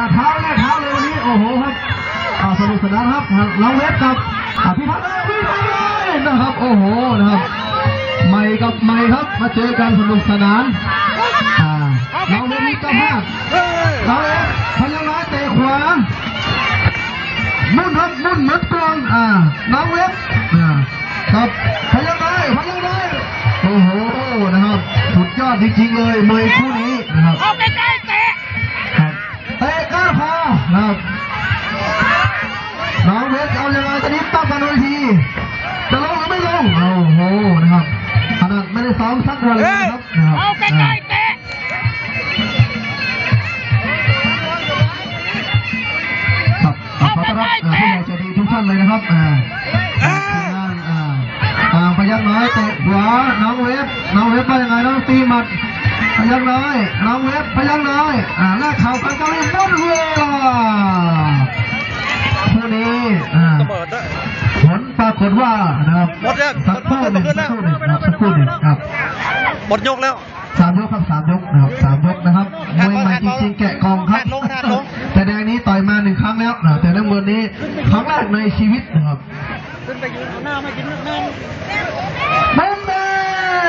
อ่าเท้าแรกเท้าเลยวันนี้ โอ้โหครับอ่าสนุกสนานครับน้องเวฟกับพี่พัฒน์เอ้ยพี่พัฒน์เลยนะครับ โอ้โหนะครับไม่กับไม่ครับ มาเจอกันสนุกสนานอ่าน้องเวฟนี่เจ้าภาพน้องเวฟพยัญน้อยเตะขวามุ่นครับมุ่นมือนกลองอ่าน้องเวฟอ่าครับพยัญน้อยพยัญน้อยโอ้โหนะครับสุดยอดจริงๆเลยมวยคู่นี้นะครับ นคอนะครับน้องเวสเอายังไงตอนนี้ตั้งกันเวทีจะลงหรือไม่ลงโอ้โหนะครับขนาดไม่ได้ซ้อมสักวันเลยนะครับนะครับเอาใกล้ๆเตะครับขอต้อนรับอ่าผู้ใหญ่ใจดีทุกท่านเลยนะครับอ่าทีมงานอ่าอ่าพยักน้อยเตะขวาน้องเวฟน้องเวฟว่ายังไงน้องตีหมัดพยักน้อยน้องเวฟพยักน้อยอ่าแลกเข่ากันเกาหลีหมดเวลา ลปรากฏว่านะครับหมดยังสักครู่หนึ่งสักครู่หนึ่งครับสักครู่หนึ่งครับหมดยกแล้วสามยกครับสามยกนะครับสามยกนะครับมวยใหม่จริงๆแกะกองครับแทนลงแทนลงแต่แดงนี้ต่อยมาหนึ่งครั้งแล้วนะแต่น้ำเงินนี้ครั้งแรกในชีวิตนะครับขึ้นไปยืนเอาหน้าไม่กินนึงมุมแด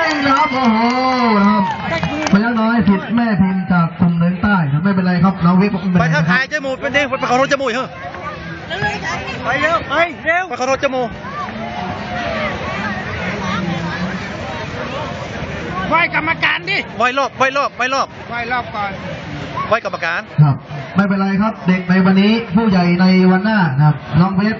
งนะครับโอ้โหนะครับพยักน้อยผิดแม่พิมพ์จากกลุ่มเนินใต้นะไม่เป็นไรครับเราเวฟไปถ้าขายจมูกเป็นเด้งไปขอรถจมูกเหรอไปเร็วไปเร็วไปขอรถจมู ไหวกรรมการดิไว้รอบไว้รอบไว้รอบไหวรอบก่อนไว้กรรมการครับ ไม่เป็นไรครับ เด็กในวันนี้ผู้ใหญ่ในวันหน้านะครับน้องเวฟ